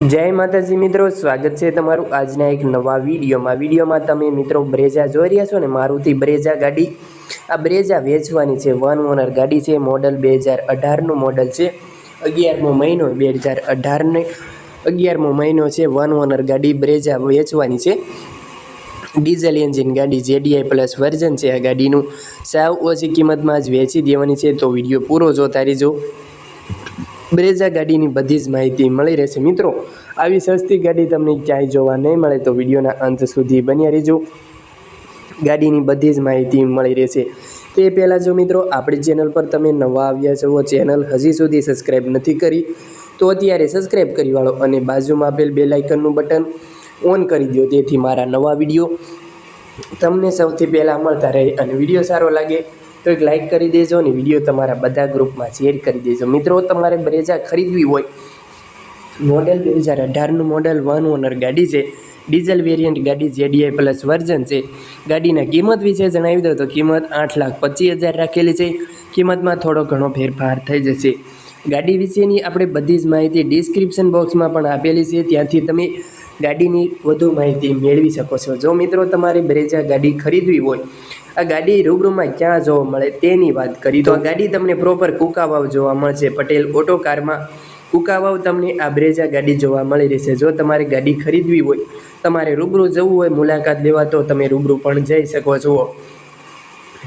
જય માતાજી મિત્રો, સ્વાગત છે તમારું આજના એક નવા વિડીયોમાં. વિડીયોમાં તમે મિત્રો બ્રેઝા જોઈ રહ્યા છો ને, મારુતિ બ્રેઝા ગાડી. આ બ્રેઝા વેચવાની છે વન ઓનર ગાડી છે મોડલ બે હજાર અઢારનું મોડલ છે. અગિયારમો મહિનો, બે હજાર અઢારને અગિયારમો મહિનો છે વન ઓનર ગાડી બ્રેઝા વેચવાની છે. ડીઝલ એન્જિન ગાડી જેડીઆઈ પ્લસ વર્ઝન છે આ ગાડીનું. સાવ ઓછી કિંમતમાં જ વેચી દેવાની છે, તો વીડિયો પૂરો જોતા રહેજો. બ્રેઝા ગાડીની બધી જ માહિતી મળી રહેશે. મિત્રો, આવી સસ્તી ગાડી તમને ક્યાંય જોવા નહીં મળે તો વિડીયોના અંત સુધી બન્યા રહેજો. ગાડીની બધી જ માહિતી મળી રહેશે. તે પહેલાં જો મિત્રો, આપણી ચેનલ પર તમે નવા આવ્યા છો, ચેનલ હજી સુધી સબસ્ક્રાઈબ નથી કરી, તો અત્યારે સબસ્ક્રાઈબ કરી વાળો અને બાજુમાં આપેલ બે લાઇકનનું બટન ઓન કરી દો. તેથી મારા નવા વીડિયો તમને સૌથી પહેલાં મળતા રહે અને વીડિયો સારો લાગે તો એક લાઇક કરી દેજો અને વીડિયો તમારા બધા ગ્રુપમાં શેર કરી દેજો. મિત્રો, તમારે બ્રેઝા ખરીદવી હોય મોડેલ બે હજાર અઢારનું મોડેલ વન ઓનર ગાડી છે. ડીઝલ વેરિયન્ટ ગાડી જેડીઆઈ પ્લસ વર્ઝન છે. ગાડીના કિંમત વિશે જણાવી દો તો કિંમત આઠ લાખ પચીસ હજાર રાખેલી છે. કિંમતમાં થોડો ઘણો ફેરફાર થઈ જશે. ગાડી વિશેની આપણે બધી જ માહિતી ડિસ્ક્રિપ્શન બોક્સમાં પણ આપેલી છે. ત્યાંથી તમે ગાડીની વધુ માહિતી મેળવી શકો છો. જો મિત્રો તમારે બ્રેઝા ગાડી ખરીદવી હોય, આ ગાડી રૂબરૂમાં ક્યાં જોવા મળે તેની વાત કરી. તો આ ગાડી તમને પ્રોપર કુકાવાવ જોવા મળશે. પટેલ ઓટો કારમાં કુકાવાવ તમને આ બ્રેઝા ગાડી જોવા મળી રહેશે. જો તમારે ગાડી ખરીદવી હોય, તમારે રૂબરૂ જવું હોય, મુલાકાત લેવા, તો તમે રૂબરૂ પણ જઈ શકો છો.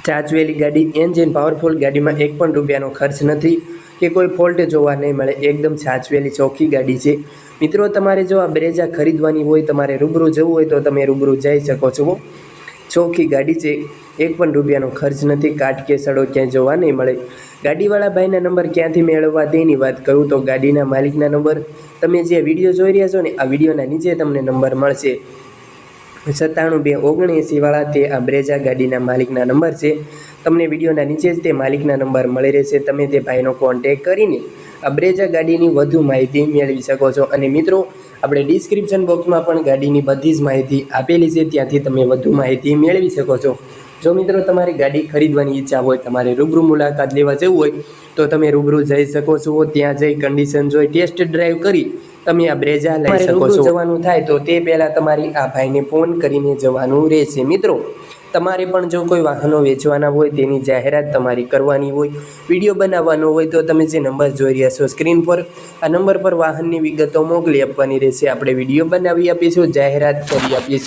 ચાચવેલી ગાડી એન્જિન પાવરફુલ ગાડીમાં એક પણ રૂપિયાનો ખર્ચ નથી. કે કોઈ ફોલ્ટ જોવા નહીં મળે, એકદમ સાચવેલી ચોખ્ખી ગાડી છે. મિત્રો, તમારે જો આ બ્રેજા ખરીદવાની હોય, તમારે રૂબરૂ જવું હોય, તો તમે રૂબરૂ જઈ શકો છો ચોખ્ખી ગાડી છે. એક પણ રૂપિયાનો ખર્ચ નથી. કાટ કે સડો ક્યાંય જોવા નહીં મળે. ગાડીવાળા ભાઈના નંબર ક્યાંથી મેળવવા તેની વાત કરું તો ગાડીના માલિકના નંબર. તમે જે વીડિયો જોઈ રહ્યા છો ને, આ વિડીયોના નીચે તમને નંબર મળશે. સત્તાણું બે ઓગણએંસીવાળા તે આ બ્રેજા ગાડીના માલિકના નંબર છે. તમને વિડીયોના નીચે જ તે માલિકના નંબર મળી રહેશે. તમે તે ભાઈનો કોન્ટેક કરીને આ બ્રેજા ગાડીની વધુ માહિતી મેળવી શકો છો. અને મિત્રો, આપણે ડિસ્ક્રિપ્શન બોક્સમાં પણ ગાડીની બધી જ માહિતી આપેલી છે. ત્યાંથી તમે વધુ માહિતી મેળવી શકો છો. જો મિત્રો, તમારી ગાડી ખરીદવાની ઈચ્છા હોય, તમારે રૂબરૂ મુલાકાત લેવા જવું હોય, તો તમે રૂબરૂ જઈ શકો છો. ત્યાં જઈ કન્ડિશન જોઈ ટેસ્ટ ડ્રાઈવ કરી તમે આ બ્રેઝા લઈ શકો છો. જવાનું થાય તો તે પહેલાં તમારી આ ભાઈને ફોન કરીને જવાનું રહેશે. મિત્રો તમારે પણ જો કોઈ વાહનો વેચવાના હોય તેની જાહેરાત તમારી કરવાની હોય વીડિયો બનાવવાનો હોય તો તમે જે નંબર જોઈ રહ્યા છો સ્ક્રીન પર આ નંબર પર વાહનની વિગતો મોકલી આપવાની રહેશે. આપણે વીડિયો બનાવી આપીશું જાહેરાત કરી આપીશું.